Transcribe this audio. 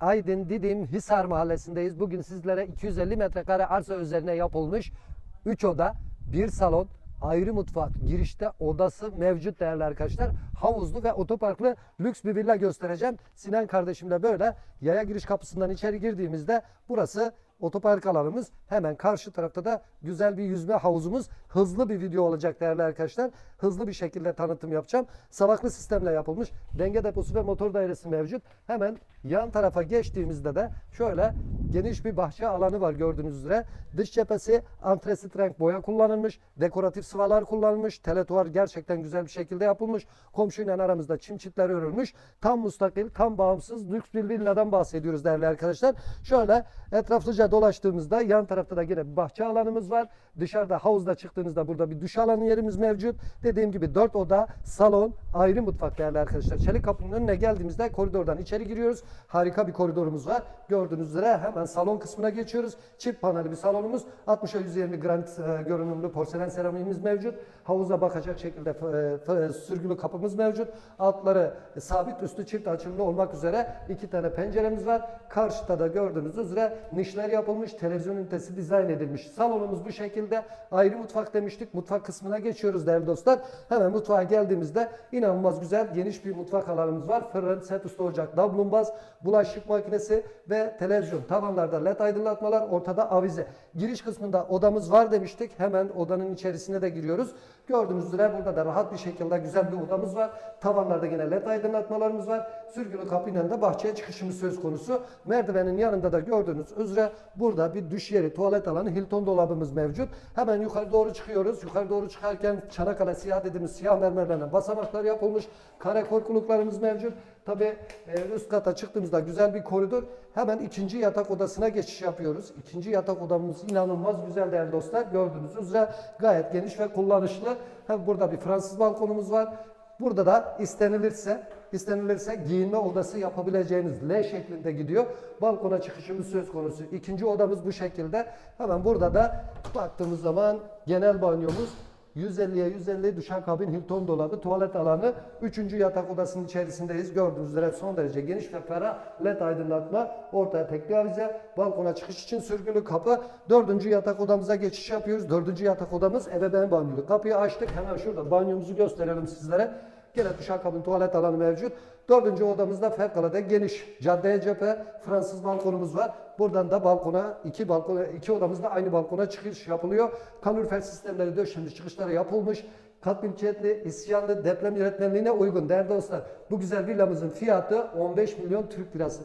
Aydın Didim Hisar Mahallesi'ndeyiz. Bugün sizlere 250 metrekare arsa üzerine yapılmış 3 oda, 1 salon, ayrı mutfak, girişte odası mevcut değerli arkadaşlar. Havuzlu ve otoparklı lüks bir villa göstereceğim. Sinan kardeşimle böyle yaya giriş kapısından içeri girdiğimizde burası otopark alanımız. Hemen karşı tarafta da güzel bir yüzme havuzumuz. Hızlı bir video olacak değerli arkadaşlar. Hızlı bir şekilde tanıtım yapacağım. Salaklı sistemle yapılmış. Denge deposu ve motor dairesi mevcut. Hemen yan tarafa geçtiğimizde de şöyle geniş bir bahçe alanı var gördüğünüz üzere. Dış cephesi antresit renk boya kullanılmış. Dekoratif sıvalar kullanılmış. Teletuvar gerçekten güzel bir şekilde yapılmış. Komşuyla aramızda çim çitler örülmüş. Tam müstakil, tam bağımsız lüks bir villadan bahsediyoruz değerli arkadaşlar. Şöyle etraflıca dolaştığımızda yan tarafta da yine bir bahçe alanımız var. Dışarıda havuzda çıktığınızda burada bir duş alanı yerimiz mevcut. Dediğim gibi 4 oda, salon, ayrı mutfak değerli arkadaşlar. Çelik kapının önüne geldiğimizde koridordan içeri giriyoruz. Harika bir koridorumuz var. Gördüğünüz üzere hemen salon kısmına geçiyoruz. Çift paneli bir salonumuz. 60'a 120 granit e, görünümlü porselen seramiğimiz mevcut. Havuza bakacak şekilde e, e, sürgülü kapımız mevcut. Altları e, sabit üstü çift açımlı olmak üzere iki tane penceremiz var. Karşıda da gördüğünüz üzere nişler yapılmış. Televizyon ünitesi dizayn edilmiş. Salonumuz bu şekilde. Ayrı mutfak demiştik. Mutfak kısmına geçiyoruz değerli dostlar. Hemen mutfağa geldiğimizde inanılmaz güzel geniş bir mutfak alanımız var. Fırın, set üstü ocak, dablumbaz, bulaşık makinesi ve televizyon. Tavanlarda led aydınlatmalar, ortada avize. Giriş kısmında odamız var demiştik. Hemen odanın içerisine de giriyoruz. Gördüğünüz üzere burada da rahat bir şekilde güzel bir odamız var. Tavanlarda yine led aydınlatmalarımız var. Sürgülü kapıyla da bahçeye çıkışımız söz konusu. Merdivenin yanında da gördüğünüz üzere burada bir duş yeri, tuvalet alanı, Hilton dolabımız mevcut. Hemen yukarı doğru çıkıyoruz. Yukarı doğru çıkarken Çanakkale siyah dediğimiz siyah mermerlerle basamaklar yapılmış. Kare korkuluklarımız mevcut. Tabi üst kata çıktığımızda güzel bir koridor. Hemen ikinci yatak odasına geçiş yapıyoruz. İkinci yatak odamız inanılmaz güzel değerli dostlar. Gördüğünüz üzere gayet geniş ve kullanışlı. Hem burada bir Fransız balkonumuz var. Burada da istenilirse istenilirse giyinme odası yapabileceğiniz L şeklinde gidiyor. Balkona çıkışımız söz konusu. İkinci odamız bu şekilde. Hemen burada da baktığımız zaman genel banyomuz 150'ye 150 duşakabin Hilton dolabı, tuvalet alanı. Üçüncü yatak odasının içerisindeyiz. Gördüğünüz üzere son derece geniş ve ferah led aydınlatma. Ortaya tekli avize. Balkona çıkış için sürgülü kapı. Dördüncü yatak odamıza geçiş yapıyoruz. Dördüncü yatak odamız ebeveyn banyolu. Kapıyı açtık. Hemen şurada banyomuzu gösterelim sizlere. Gene duşakabin tuvalet alanı mevcut. Dördüncü odamızda fevkalade geniş. Caddeye cephe Fransız balkonumuz var. Buradan da balkona, iki balkona, iki odamızda aynı balkona çıkış yapılıyor. Kalorifer sistemleri döşenmiş, çıkışları yapılmış. Kat mülkiyetli, isyanlı, deprem yönetmenliğine uygun değerli dostlar. Bu güzel villamızın fiyatı 15 milyon Türk lirası.